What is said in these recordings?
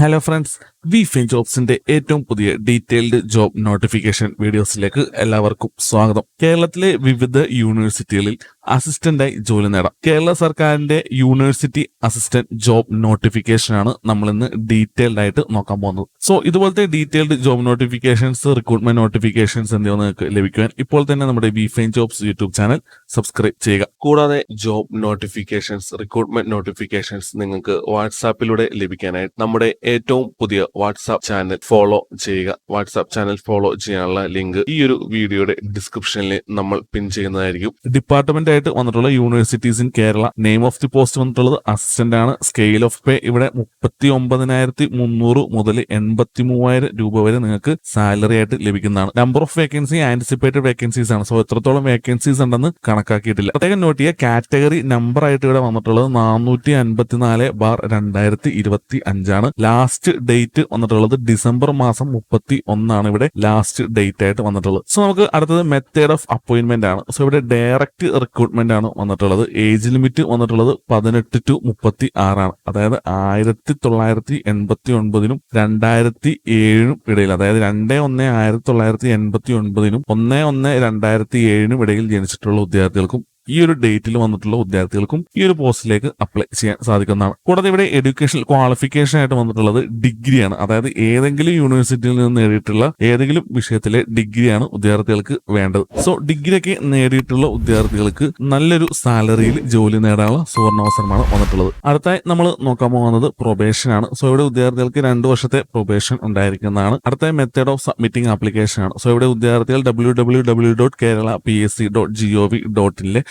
Hello friends. V fin ജോബ്സിന്റെ ഏറ്റവും പുതിയ ഡീറ്റെയിൽഡ് ജോബ് നോട്ടിഫിക്കേഷൻ വീഡിയോസിലേക്ക് എല്ലാവർക്കും സ്വാഗതം. കേരളത്തിലെ വിവിധ യൂണിവേഴ്സിറ്റികളിൽ അസിസ്റ്റന്റായി ജോലി നേടാം. കേരള സർക്കാരിന്റെ യൂണിവേഴ്സിറ്റി അസിസ്റ്റന്റ് ജോബ് നോട്ടിഫിക്കേഷനാണ് നമ്മൾ ഇന്ന് ഡീറ്റെയിൽഡ് ആയിട്ട് നോക്കാൻ പോകുന്നത്. സോ ഇതുപോലത്തെ detailed job notifications recruitment notifications എന്നിവ നിങ്ങൾക്ക് ലഭിക്കുവാൻ ഇപ്പോൾ തന്നെ നമ്മുടെ V fine jobs YouTube channel subscribe ചെയ്യുക. കൂടാതെ ജോബ് നോട്ടിഫിക്കേഷൻസ് റിക്രൂട്ട്മെന്റ് നോട്ടിഫിക്കേഷൻസ് നിങ്ങൾക്ക് വാട്സാപ്പിലൂടെ ലഭിക്കാനായിട്ട് നമ്മുടെ ഏറ്റവും പുതിയ വാട്സാപ്പ് ചാനൽ ഫോളോ ചെയ്യുക. വാട്സാപ്പ് ചാനൽ ഫോളോ ചെയ്യാനുള്ള ലിങ്ക് ഈ ഒരു വീഡിയോയുടെ ഡിസ്ക്രിപ്ഷനിൽ നമ്മൾ പിൻ ചെയ്യുന്നതായിരിക്കും. ഡിപ്പാർട്ട്മെന്റ് ആയിട്ട് വന്നിട്ടുള്ള universities in Kerala name of the post വന്നിട്ടുള്ളത് അസിസ്റ്റന്റ് ആണ്. സ്കെയിൽ ഓഫ് പേ ഇവിടെ മുപ്പത്തി ഒമ്പതിനായിരത്തി മുന്നൂറ് മുതൽ എൺപത്തി മൂവായിരം രൂപ വരെ നിങ്ങൾക്ക് സാലറി ആയിട്ട് ലഭിക്കുന്നതാണ്. Number of vacancy anticipated vacancies ആണ്. സോ എത്രത്തോളം വേക്കൻസീസ് ഉണ്ടെന്ന് കണക്കാക്കിയിട്ടില്ല. പ്രത്യേകം നോട്ട് ചെയ്യുക. കാറ്റഗറി നമ്പർ ആയിട്ട് ഇവിടെ വന്നിട്ടുള്ളത് നാനൂറ്റി അൻപത്തിനാല് ബാർ രണ്ടായിരത്തി ഇരുപത്തി അഞ്ചാണ് ലാസ്റ്റ് ഡേറ്റ് വന്നിട്ടുള്ളത് ഡിസംബർ മാസം മുപ്പത്തി ഒന്നാണ് ഇവിടെ ലാസ്റ്റ് ഡേറ്റ് ആയിട്ട് വന്നിട്ടുള്ളത്. സോ നമുക്ക് അടുത്തത് മെത്തേഡ് ഓഫ് അപ്പോയിന്റ്മെന്റ് ആണ്. സോ ഇവിടെ ഡയറക്റ്റ് റിക്രൂട്ട്മെന്റ് ആണ് വന്നിട്ടുള്ളത്. ഏജ് ലിമിറ്റ് വന്നിട്ടുള്ളത് പതിനെട്ട് ടു മുപ്പത്തി ആറാണ് അതായത് ആയിരത്തി തൊള്ളായിരത്തി എൺപത്തി ഒൻപതിനും രണ്ടായിരത്തി ഏഴിനും ഇടയിൽ അതായത് രണ്ട് ഒന്ന് ആയിരത്തി തൊള്ളായിരത്തി എൺപത്തി ഒൻപതിനും ഒന്ന് ഒന്ന് രണ്ടായിരത്തി ഏഴിനും ഇടയിൽ ജനിച്ചിട്ടുള്ള വിദ്യാർത്ഥികൾക്കും ഈ ഒരു ഡേറ്റിൽ വന്നിട്ടുള്ള വിദ്യാർത്ഥികൾക്കും ഈ ഒരു പോസ്റ്റിലേക്ക് അപ്ലൈ ചെയ്യാൻ സാധിക്കുന്നതാണ്. കൂടാതെ ഇവിടെ എഡ്യൂക്കേഷൻ ക്വാളിഫിക്കേഷൻ ആയിട്ട് വന്നിട്ടുള്ളത് ഡിഗ്രിയാണ് അതായത് ഏതെങ്കിലും യൂണിവേഴ്സിറ്റിയിൽ നിന്ന് നേടിയിട്ടുള്ള ഏതെങ്കിലും വിഷയത്തിലെ ഡിഗ്രിയാണ് വിദ്യാർത്ഥികൾക്ക് വേണ്ടത്. സോ ഡിഗ്രിയൊക്കെ നേടിയിട്ടുള്ള വിദ്യാർത്ഥികൾക്ക് നല്ലൊരു സാലറിയിൽ ജോലി നേടാനുള്ള സുവർണാവസരമാണ് വന്നിട്ടുള്ളത്. അടുത്തായി നമ്മൾ നോക്കാൻ പോകുന്നത് പ്രൊബേഷൻ ആണ്. സോ ഇവിടെ വിദ്യാർത്ഥികൾക്ക് രണ്ടു വർഷത്തെ പ്രൊബേഷൻ ഉണ്ടായിരിക്കുന്നതാണ്. അടുത്ത മെത്തേഡ് ഓഫ് സബ്മിറ്റിംഗ് ആപ്ലിക്കേഷൻ ആണ്. സോ ഇവിടെ വിദ്യാർത്ഥികൾ W W W dot Kerala P S C dot G O V ഡോട്ടിലെ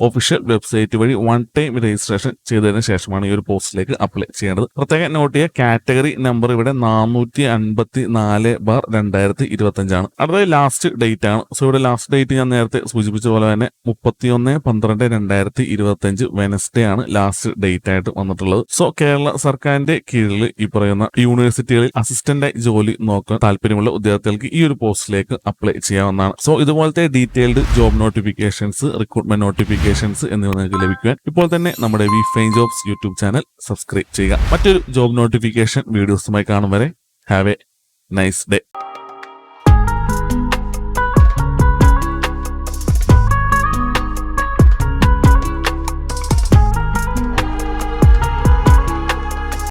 official website വഴി വൺ ടൈം രജിസ്ട്രേഷൻ ചെയ്തതിനു ശേഷമാണ് ഈ ഒരു പോസ്റ്റിലേക്ക് അപ്ലൈ ചെയ്യേണ്ടത്. പ്രത്യേകം നോട്ട് ചെയ്യുക കാറ്റഗറി നമ്പർ ഇവിടെ നാനൂറ്റി അൻപത്തി നാല് ബാർ രണ്ടായിരത്തി ഇരുപത്തി അഞ്ചാണ് അടുത്തത് ലാസ്റ്റ് ഡേറ്റ് ആണ്. സോ ഇവിടെ ലാസ്റ്റ് ഡേറ്റ് ഞാൻ നേരത്തെ സൂചിപ്പിച്ച പോലെ തന്നെ മുപ്പത്തിയൊന്ന് പന്ത്രണ്ട് രണ്ടായിരത്തി ഇരുപത്തി അഞ്ച് വെനസ്ഡേ ആണ് ലാസ്റ്റ് ഡേറ്റ് ആയിട്ട് വന്നിട്ടുള്ളത്. സോ കേരള സർക്കാരിന്റെ കീഴിൽ ഈ പറയുന്ന യൂണിവേഴ്സിറ്റികളിൽ അസിസ്റ്റന്റായി ജോലി നോക്കാൻ താല്പര്യമുള്ള വിദ്യാർത്ഥികൾക്ക് ഈ ഒരു പോസ്റ്റിലേക്ക് അപ്ലൈ ചെയ്യാവുന്നതാണ്. സോ ഇതുപോലത്തെ detailed job notifications recruitment notifications എന്നിവ നിങ്ങൾക്ക് ലഭിക്കുവാൻ ഇപ്പോൾ തന്നെ നമ്മുടെ V fine jobs YouTube channel subscribe ചെയ്യുക. മറ്റൊരു ജോബ് നോട്ടിഫിക്കേഷൻ വീഡിയോസുമായി കാണും വരെ. Have a nice day.